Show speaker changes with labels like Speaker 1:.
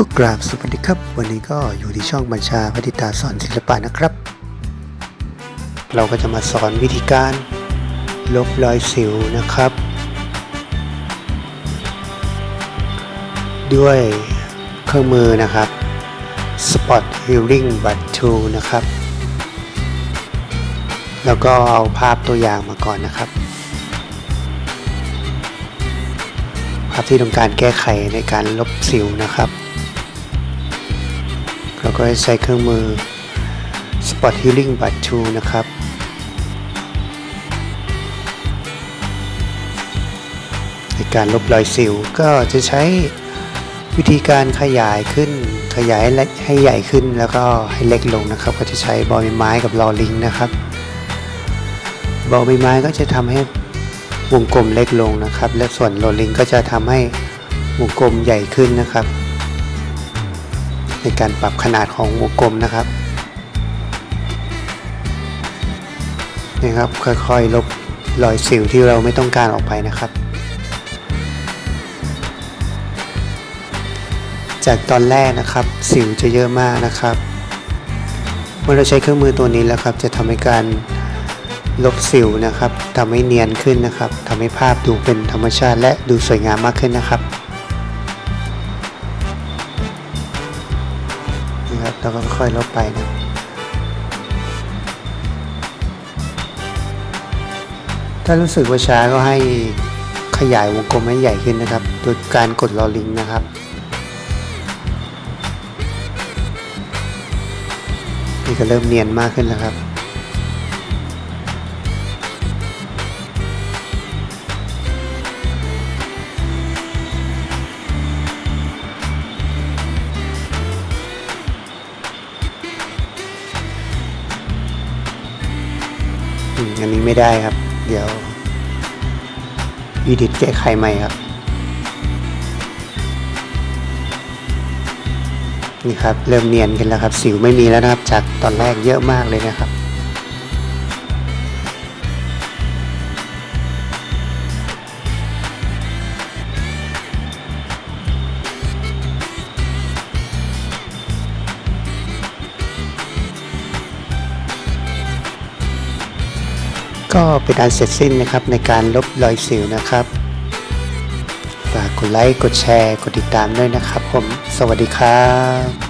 Speaker 1: ก็กราบสวัสดีครับ วันนี้ก็อยู่ที่ช่องบัญชาพัฒตาสอนศิลปะนะครับ เราก็จะมาสอนวิธีการลบรอยสิวนะครับ ด้วยเครื่องมือนะครับ Spot Healing Bud Tool นะครับ แล้วก็เอาภาพตัวอย่างมาก่อนนะครับภาพที่ต้องการแก้ไขในการลบสิวนะครับ เราก็ใช้เครื่องมือ Spot Healing Bud Tool นะครับ ในการลบรอยสิวก็จะใช้วิธีการขยายขึ้น ขยายให้ใหญ่ขึ้นแล้วก็ให้เล็กลงนะครับ ก็จะใช้บอลไม้กับลอลิงนะครับบอลไม้ก็จะทำให้วงกลมเล็กลงนะครับ และส่วนโรลลิงก็จะทำให้วงกลมใหญ่ขึ้นนะครับ ในการปรับขนาดของวงกลมนะครับนี่ครับค่อยๆลบรอยสิวที่เราไม่ต้องการออกไปนะครับ จากตอนแรกนะครับสิวจะเยอะมากนะครับ เมื่อเราใช้เครื่องมือตัวนี้แล้วครับ จะทำให้การลบสิวนะครับทำให้เนียนขึ้นนะครับทำให้ภาพดูเป็นธรรมชาติและดูสวยงามมากขึ้นนะครับ นะครับเราก็ค่อยๆลบไปนะถ้ารู้สึกว่าช้าก็ให้ขยายวงกลมให้ใหญ่ขึ้นนะครับ โดยการกดลอลิงนะครับ นี่ก็เริ่มเนียนมากขึ้นแล้วครับ อันนี้ไม่ได้ครับ เดี๋ยวอีดิทแก้ไขใหม่ครับ นี่ครับ เริ่มเนียนกันแล้วครับ สิวไม่มีแล้วนะครับ จากตอนแรกเยอะมากเลยนะครับ ก็เป็นอันเสร็จสิ้นนะครับในการลบรอยสิวนะครับฝากกดไลค์กดแชร์ กดติดตามด้วยนะครับผม สวัสดีครับ